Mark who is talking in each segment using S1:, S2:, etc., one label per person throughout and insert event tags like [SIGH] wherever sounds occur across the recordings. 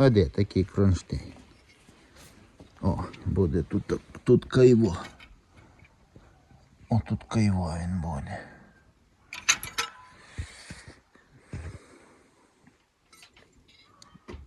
S1: А де такий кронштейн? О, буде тут, тут кайво. О, тут кайво він буде.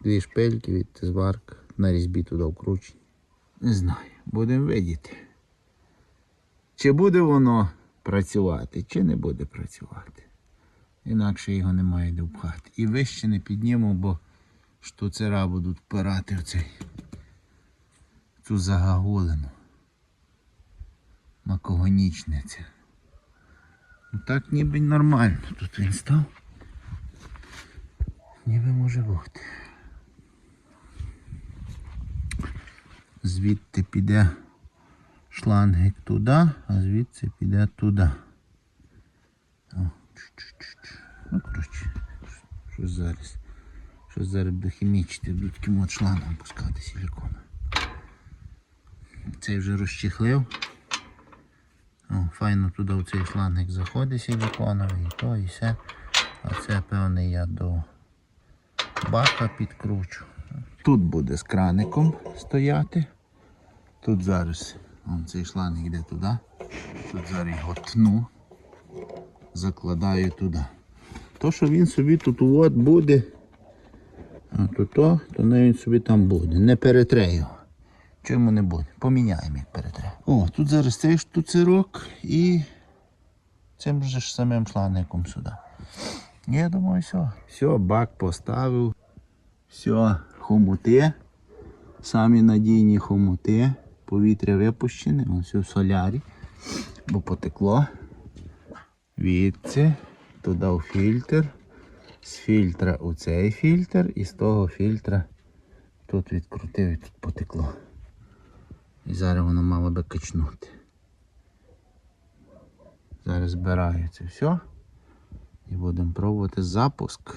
S1: Дві шпильки від зварк на різьбі туди вкручені. Не знаю, будемо видіти. Чи буде воно працювати, чи не буде працювати. Інакше його немає де. І вище не підніму, бо штуцера будуть впирати в цей цю загагулину. Макогонічниця. Ну так ніби нормально тут він став. Ніби може бути. Звідти піде шлангик туди, а звідси піде туди. О, чуть-чуть. Ну, коротше, що зараз? Що зараз буде хімічити, будуть таким от шлангом пускати силікон. Цей вже розчехлив. О, файно туди в цей шлангик заходить силіконовий, і то, і все. А це, певне, я до бака підкручу. Тут буде з краником стояти. Тут зараз вон цей шланг йде туди. Тут зараз його тну, закладаю туди. То, що він собі тут от буде, а то то, то не він собі там буде. Не перетре його. Чому не буде? Поміняємо, як перетре. О, тут зараз цей штуцерок і цим же ж самим шлангиком сюди. Я думаю, все. Все, бак поставив. Все, хомути. Самі надійні хомути. Повітря випущене, ось все в солярі, бо потекло. Відси, туди фільтр. З фільтра у цей фільтр і з того фільтра тут відкрутив і тут потекло. І зараз воно мало би качнути. Зараз збираю це все і будемо пробувати запуск.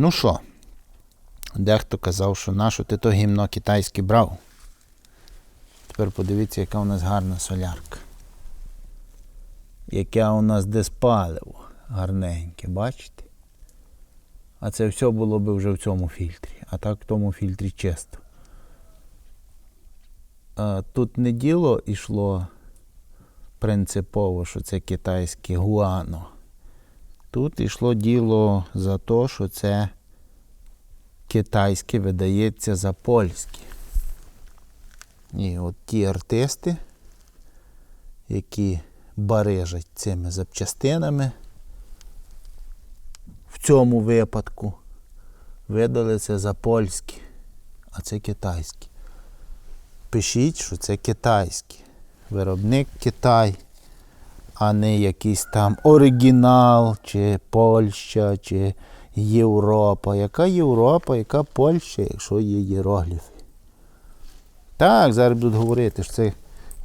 S1: Ну що, дехто казав, що нащо ти то гімно китайське брав. Тепер подивіться, яка у нас гарна солярка. Яке у нас диспаливо гарненьке, бачите? А це все було б вже в цьому фільтрі. А так в тому фільтрі чисто. Тут не діло йшло принципово, що це китайське гуано. Тут йшло діло за те, що це китайське видається за польське. І от ті артисти, які барижать цими запчастинами, в цьому випадку видали це за польське, а це китайське. Пишіть, що це китайське. Виробник Китай, а не якийсь там оригінал, чи Польща, чи Європа. Яка Європа, яка Польща, якщо є єрогліфи? Так, зараз будуть говорити, що це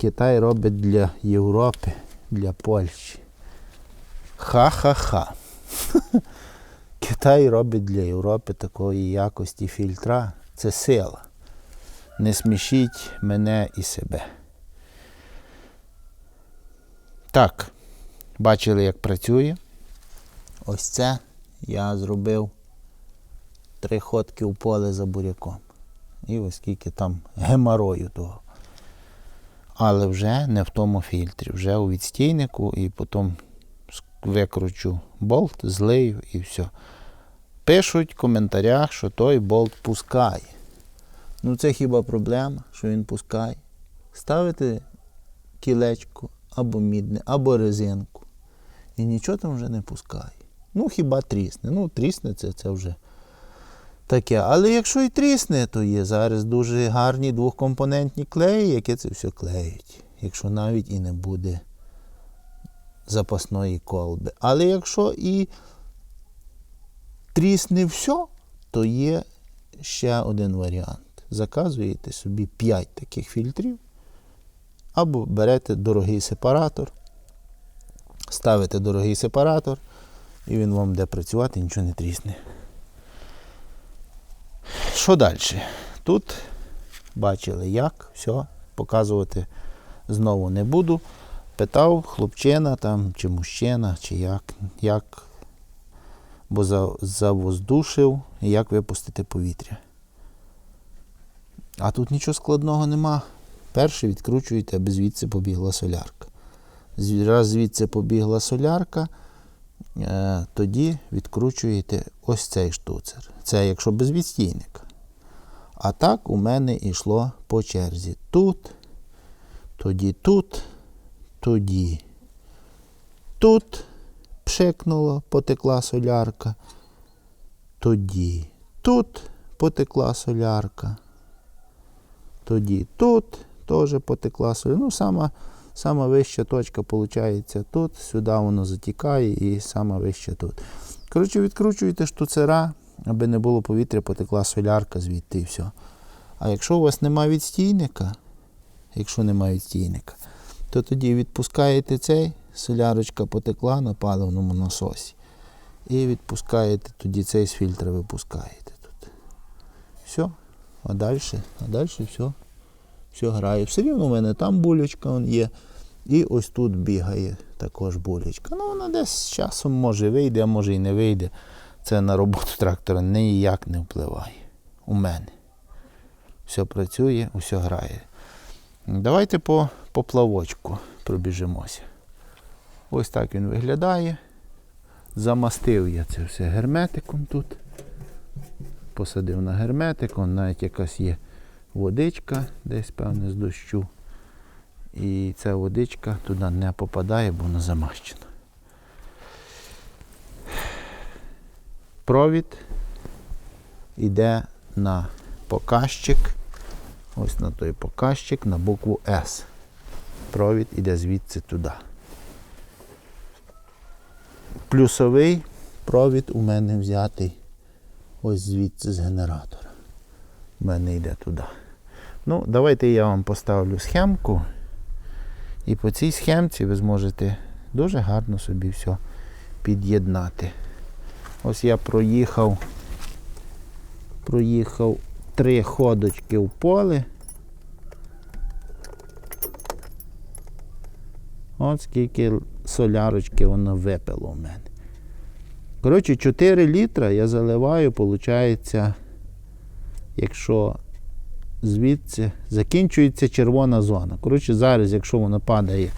S1: Китай робить для Європи, для Польщі. Ха-ха-ха. [LAUGHS] Китай робить для Європи такої якості фільтра. Це сила. Не смішіть мене і себе. Так, бачили, як працює. Ось це я зробив три ходки у поле за буряком. І ось скільки там геморою того. Але вже не в тому фільтрі, вже у відстійнику і потім викручу болт, злию і все. Пишуть в коментарях, що той болт пускає. Ну це хіба проблема, що він пускає. Ставите кілечко або мідне, або резинку. І нічого там вже не пускає. Ну, хіба трісне. Ну, трісне це, це вже таке. Але якщо і трісне, то є зараз дуже гарні двохкомпонентні клеї, які це все клеють. Якщо навіть і не буде запасної колби. Але якщо і трісне все, то є ще один варіант. Заказуєте собі 5 таких фільтрів, або берете дорогий сепаратор, ставите дорогий сепаратор, і він вам буде працювати, нічого не трісне. Що далі? Тут бачили як, все, показувати знову не буду. Питав хлопчина там, чи мужчина, чи як, як бо за, завоздушив, як випустити повітря. А тут нічого складного нема. Перше відкручуєте, аби звідси побігла солярка. Раз звідси побігла солярка, е, тоді відкручуєте ось цей штуцер. Це якщо без відстійника. А так у мене йшло по черзі. Тут, тоді тут, тоді. Тут пшикнуло, потекла солярка. Тоді тут потекла солярка. Тоді тут теж потекла солярка. Ну, сама, сама вища точка виходить тут, сюди воно затікає і сама вища тут. Коротше, відкручуєте штуцера, аби не було повітря, потекла солярка звідти і все. А якщо у вас немає відстійника, якщо немає відстійника, то тоді відпускаєте цей, солярочка потекла на паливному насосі. І відпускаєте, тоді цей з фільтра випускаєте тут. Все. А далі, а далі все. Все грає. Все рівно у мене там булечка є. І ось тут бігає також булечка. Ну, вона десь з часом може вийде, а може і не вийде. Це на роботу трактора ніяк не впливає. У мене. Все працює, все грає. Давайте по, по плавочку пробіжимося. Ось так він виглядає. Замастив я це все герметиком тут. Посадив на герметик, он навіть якась є водичка, десь, певне, з дощу. І ця водичка туди не попадає, бо вона замащена. Провід йде на показчик. Ось на той показчик на букву С. Провід іде звідси туди. Плюсовий провід у мене взятий ось звідси з генератора. У мене йде туди. Ну, давайте я вам поставлю схемку. І по цій схемці ви зможете дуже гарно собі все під'єднати. Ось я проїхав Проїхав три ходочки в поле. От скільки солярочки воно випило в мене. Коротше, 4 літра я заливаю, виходить, якщо звідси закінчується червона зона. Коротше, зараз, якщо воно падає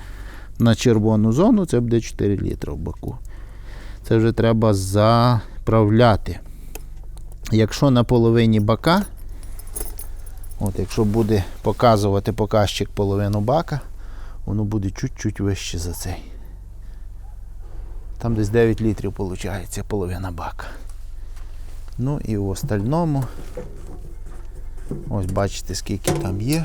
S1: на червону зону, це буде 4 літра в баку. Це вже треба заправляти. Якщо на половині бака, от якщо буде показувати показчик половину бака, воно буде чуть-чуть вище за цей. Там десь 9 літрів виходить, половина бака. Ну і в остальному, ось бачите, скільки там є.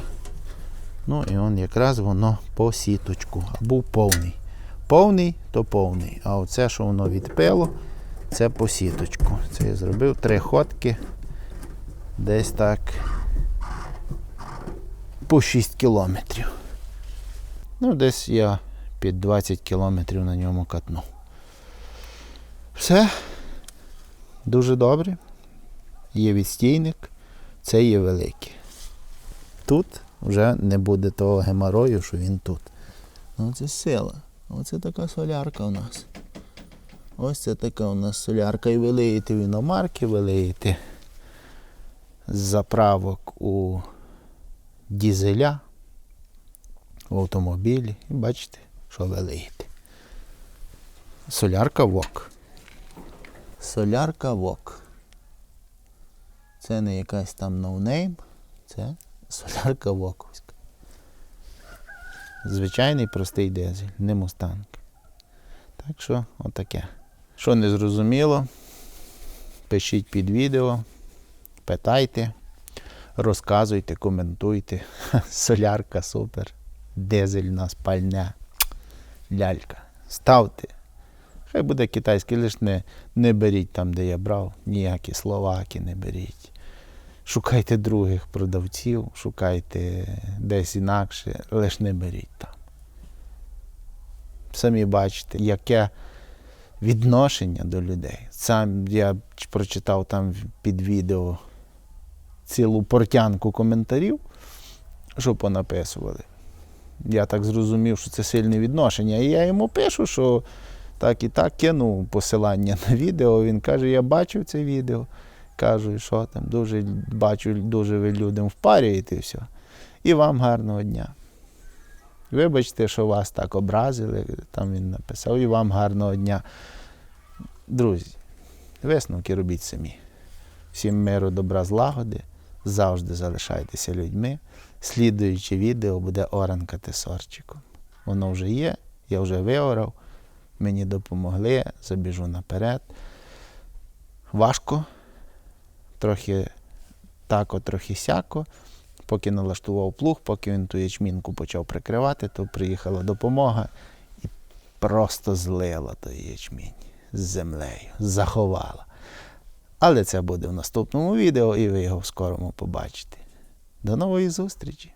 S1: Ну і он якраз воно по сіточку. Був повний. Повний, то повний. А оце, що воно відпило, це по сіточку. Це я зробив три ходки. Десь так по 6 кілометрів. Ну, десь я під 20 кілометрів на ньому катнув. Все. Дуже добре. Є відстійник, це є великий. Тут вже не буде того геморою, що він тут. Ну це сила. Оце така солярка у нас. Ось це така у нас солярка. І ви лиєте в іномарки, вилиєте з заправок у дізеля, в автомобілі. І бачите, що вилиєте. Солярка ВОК. Солярка ВОК. Це не якась там ноунейм, це солярка Воковська. Звичайний простий дизель, не мустанг. Так що, отаке. Що не зрозуміло, пишіть під відео, питайте, розказуйте, коментуйте. [LAUGHS] Солярка супер. Дизельна спальня. Лялька. Ставте. Хай буде китайський, лише не, не беріть там, де я брав, ніякі словаки не беріть. Шукайте других продавців, шукайте десь інакше, лише не беріть там. Самі бачите, яке відношення до людей. Сам я прочитав там під відео цілу портянку коментарів, що понаписували. Я так зрозумів, що це сильне відношення. І я йому пишу, що так і так кинув посилання на відео. Він каже, я бачив це відео. Кажу, що там, дуже бачу, дуже ви людям впарюєте і все. І вам гарного дня. Вибачте, що вас так образили, там він написав, і вам гарного дня. Друзі, висновки робіть самі. Всім миру, добра, злагоди. Завжди залишайтеся людьми. Слідуюче відео буде оранка тесорчиком. Воно вже є, я вже виорав, мені допомогли, забіжу наперед. Важко, трохи тако, трохи сяко. Поки налаштував плуг, поки він ту ячмінку почав прикривати, то приїхала допомога і просто злила той ячмінь з землею, заховала. Але це буде в наступному відео, і ви його в скорому побачите. До нової зустрічі!